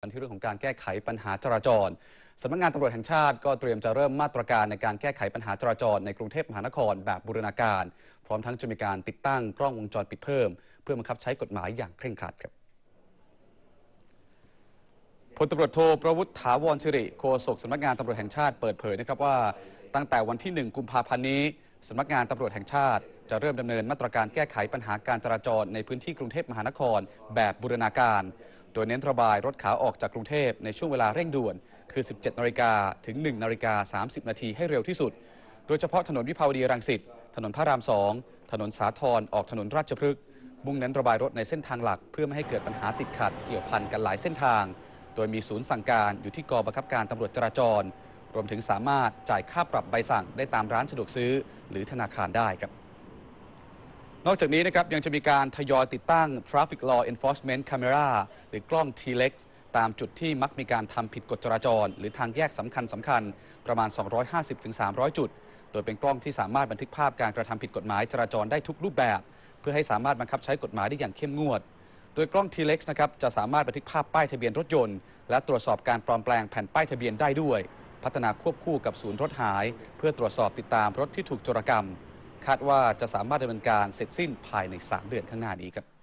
กันที่เรื่องของการแก้ไขปัญหาจราจรสำนักงานตำรวจแห่งชาติก็เตรียมจะเริ่มมาตรการในการแก้ไขปัญหาจราจรในกรุงเทพมหานครแบบบูรณาการ พร้อมทั้งจะมีการติดตั้งกล้องวงจรปิดเพิ่ม เพื่อบังคับใช้กฎหมายอย่างเคร่งครัดครับพลตำรวจโทประวุฒิถาวรสิริโฆษกสำนักงานตำรวจแห่งชาติเปิดเผยนะครับว่า ตั้งแต่วันที่ 1 กุมภาพันธ์นี้สำนักงานตำรวจแห่งชาติ จะเริ่มดำเนินมาตรการแก้ไขปัญหาการจราจรในพื้นที่กรุงเทพมหานครแบบบูรณาการ โดยเน้นระบายรถขาออกจากกรุงเทพในช่วงเวลาเร่งด่วน คือ 17 นาฬิกาถึง 1 นาฬิกา 30 นาทีให้เร็วที่สุด โดยเฉพาะถนนวิภาวดีรังสิต ถนนพระราม 2 ถนนสาทรออกถนนราชพฤกษ์ มุ่งเน้นระบายรถในเส้นทางหลัก เพื่อไม่ให้เกิดปัญหาติดขัดเกี่ยวพันกันหลายเส้นทาง โดยมีศูนย์สั่งการอยู่ที่กองบังคับการตำรวจจราจร รวมถึงสามารถจ่ายค่าปรับใบสั่งได้ตามร้านสะดวกซื้อ หรือธนาคารได้ครับ นอกจากนี้นะครับยังจะมีการทยอยติดตั้ง Traffic Law Enforcement Camera หรือกล้อง T-Lex ตามจุดที่มักมีการทำผิดกฎจราจร หรือทางแยกสำคัญสำคัญประมาณ 250-300 จุด โดยเป็นกล้องที่สามารถบันทึกภาพการกระทำผิดกฎหมายจราจรได้ทุกรูปแบบ เพื่อให้สามารถบังคับใช้กฎหมายได้อย่างเข้มงวด โดยกล้อง T-Lex นะครับจะสามารถบันทึกภาพป้ายทะเบียนรถยนต์ และตรวจสอบการปลอมแปลงแผ่นป้ายทะเบียนได้ด้วย พัฒนาควบคู่กับศูนย์รถหาย เพื่อตรวจสอบติดตามรถที่ถูกโจรกรรม คาดว่าจะสามารถดำเนินการเสร็จสิ้นภายใน 3 เดือนข้างหน้านี้ครับ